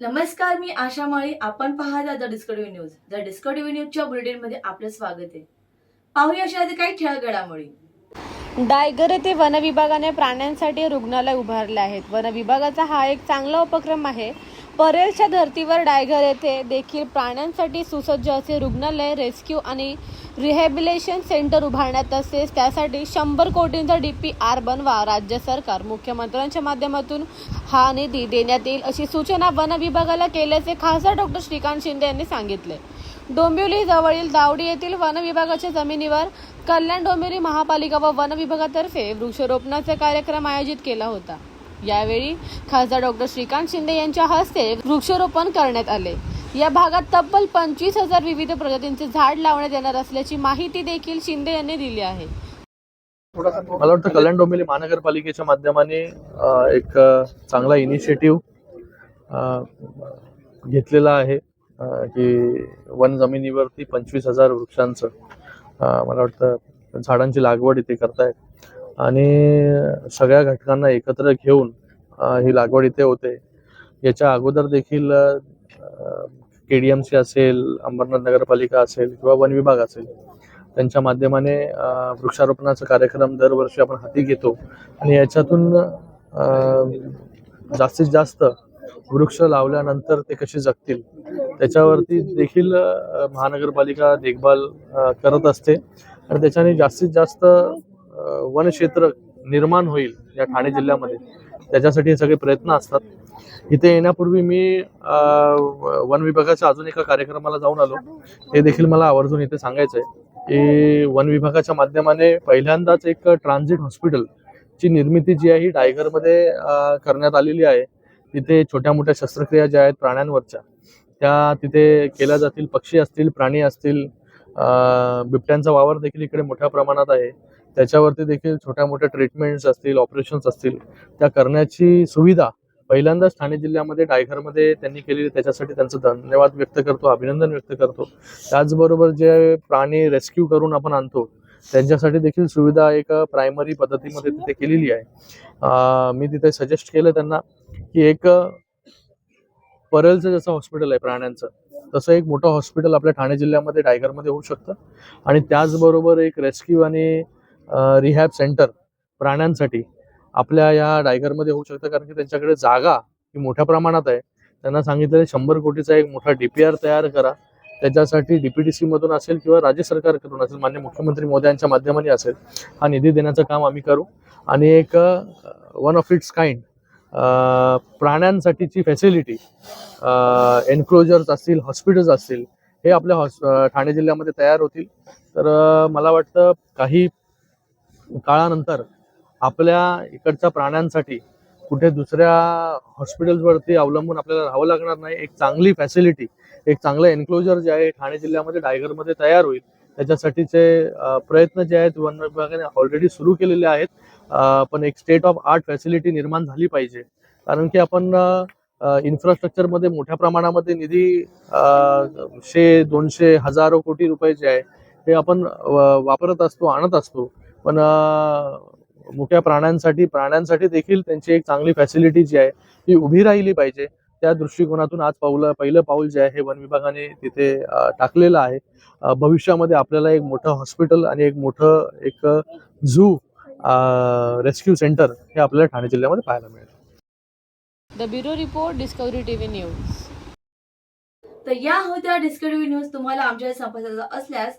नमस्कार मी आशा माळी. आपण पाहता the discovery news. The discovery न्यूजच्या बुलेटिनमध्ये आपलं स्वागत आहे. पाहूया अशा काही ठळक घडामोडी डायगर येथे वनविभागाने प्राण्यांसाठी रुग्णालय उभारले आहेत. वनविभागाचा हा एक चांगला उपक्रम आहे. परेलच्या धर्तीवर डायगर येथे देखील प्राण्यांसाठी सुसज्ज असे रुग्णालय रेस्क्यू आणि रिहॅबिलेशन सेंटर उभारण्यात तसेच त्यासाठी शंभर कोटींचा डी पी आर बनवा राज्य सरकार. मुख्यमंत्र्यांच्या माध्यमातून हा निधी देण्यात येईल अशी सूचना वन विभागाला केल्याचे खासदार डॉक्टर श्रीकांत शिंदे यांनी सांगितले. डोंबिवली जवळील दावडी येथील वन विभागाच्या जमिनीवर कल्याण डोंबिवली महापालिका व वन विभागातर्फे वृक्षारोपणाचा कार्यक्रम आयोजित केला होता. यावेळी खासदार डॉक्टर श्रीकांत शिंदे यांच्या हस्ते वृक्षारोपण करण्यात आले. या भागात तब्बल पंचवीस हजार विविध प्रजातींचे झाड लावण्यात येणार असल्याची माहिती देखील शिंदे यांनी दिली आहे. मला वाटतं कल्याण डोंबिवली महानगरपालिकेच्या माध्यमाने एक चांगला इनिशिएटिव्ह घेतलेला आहे की वन जमिनीवरती पंचवीस हजार वृक्षांचं मला वाटतं झाडांची लागवड इथे करतायत. आणि सगळ्या घटकांना एकत्र घेऊन ही लागवड इथे होते. याच्या अगोदर देखील के डी एम सी असेल अंबरनाथ नगरपालिका असेल किंवा वन विभाग असेल त्यांच्या माध्यमाने वृक्षारोपणाचा कार्यक्रम दरवर्षी आपण हाती घेतो. आणि याच्यातून जास्तीत जास्त वृक्ष लावल्यानंतर ते कसे जगतील त्याच्यावरती देखील महानगरपालिका देखभाल करत असते. आणि त्याच्याने जास्तीत जास्त वनक्षेत्र निर्माण होईल या ठाणे जिल्ह्यामध्ये. त्याच्यासाठी हे सगळे प्रयत्न असतात. इथे येण्यापूर्वी मी वन विभागाच्या अजून एका कार्यक्रमाला जाऊन आलो. ते देखील मला आवर्जून इथे सांगायचं आहे की वन विभागाच्या माध्यमाने पहिल्यांदाच एक ट्रान्झिट हॉस्पिटल ची निर्मिती जी आहे ही टायगरमध्ये करण्यात आलेली आहे. तिथे छोट्या मोठ्या शस्त्रक्रिया ज्या आहेत प्राण्यांवरच्या त्या तिथे केल्या जातील. पक्षी असतील प्राणी असतील बिबट्यांचा वावर देखील इकडे मोठ्या प्रमाणात आहे. त्याच्यावरती देखील छोट्या मोठ्या ट्रीटमेंट्स असतील ऑपरेशन्स असतील त्या करण्याची सुविधा पहिल्यांदाच ठाणे जिल्ह्यामध्ये डायघरमध्ये त्यांनी केलेली त्याच्यासाठी त्यांचं धन्यवाद व्यक्त करतो अभिनंदन व्यक्त करतो. त्याचबरोबर जे प्राणी रेस्क्यू करून आपण आणतो त्यांच्यासाठी देखील सुविधा एक प्रायमरी पद्धतीमध्ये तिथे केलेली आहे. मी तिथे सजेस्ट केलं त्यांना की एक परेलचं जसं हॉस्पिटल आहे प्राण्यांचं तसं एक मोठं हॉस्पिटल आपल्या ठाणे जिल्ह्यामध्ये डायगरमध्ये होऊ शकतं. आणि त्याचबरोबर एक रेस्क्यू आणि रिहॅब सेंटर प्राण्यांसाठी आपल्या या डायगरमध्ये होऊ शकतं. कारण की त्यांच्याकडे जागा ही मोठ्या प्रमाणात आहे. त्यांना सांगितलं शंभर कोटीचा एक मोठा डीपीआर तयार करा. त्याच्यासाठी डीपीटीसी मधून असेल किंवा राज्य सरकारकडून असेल मान्य मुख्यमंत्री मोदयांच्या माध्यमाने असेल हा निधी देण्याचं काम आम्ही करू. आणि एक वन ऑफ इट्स काइंड प्राण्यांसाठीची फॅसिलिटी एन्क्लोजर्स असतील हॉस्पिटल्स असतील हे आपल्या हॉस ठाणे जिल्ह्यामध्ये तयार होतील. तर मला वाटतं काही काळानंतर आपल्या इकडच्या प्राण्यांसाठी कुठे दुसऱ्या हॉस्पिटल्सवरती अवलंबून आपल्याला राहावं लागणार नाही. एक चांगली फॅसिलिटी एक चांगलं एन्क्लोजर जे आहे ठाणे जिल्ह्यामध्ये डायगरमध्ये तयार होईल. त्याच्यासाठीचे प्रयत्न जे आहेत वन विभागाने ऑलरेडी सुरू केलेले आहेत. पण एक स्टेट ऑफ आर्ट फॅसिलिटी निर्माण झाली पाहिजे. कारण की आपण इन्फ्रास्ट्रक्चरमध्ये मोठ्या प्रमाणामध्ये निधी शे दोनशे हजारो कोटी रुपये जे आहे ते आपण वापरत असतो आणत असतो. पण मुक्या प्राण्यांसाठी प्राण्यांसाठी देखील त्यांची एक चांगली फॅसिलिटी जी आहे ती उभी राहिली पाहिजे. त्या दृष्टिकोनातून आज पाऊल पहिलं पाऊल जे आहे हे वन विभागाने तिथे टाकलेलं आहे. भविष्यामध्ये आपल्याला एक मोठं हॉस्पिटल आणि एक मोठं एक झू रेस्क्यू सेंटर हे आपल्याला ठाणे जिल्ह्यामध्ये पाहायला मिळेल. The bureau report discovery TV news. तर या होत्या डिस्कवरी न्यूज. तुम्हाला आमच्या संपर्काचा असल्यास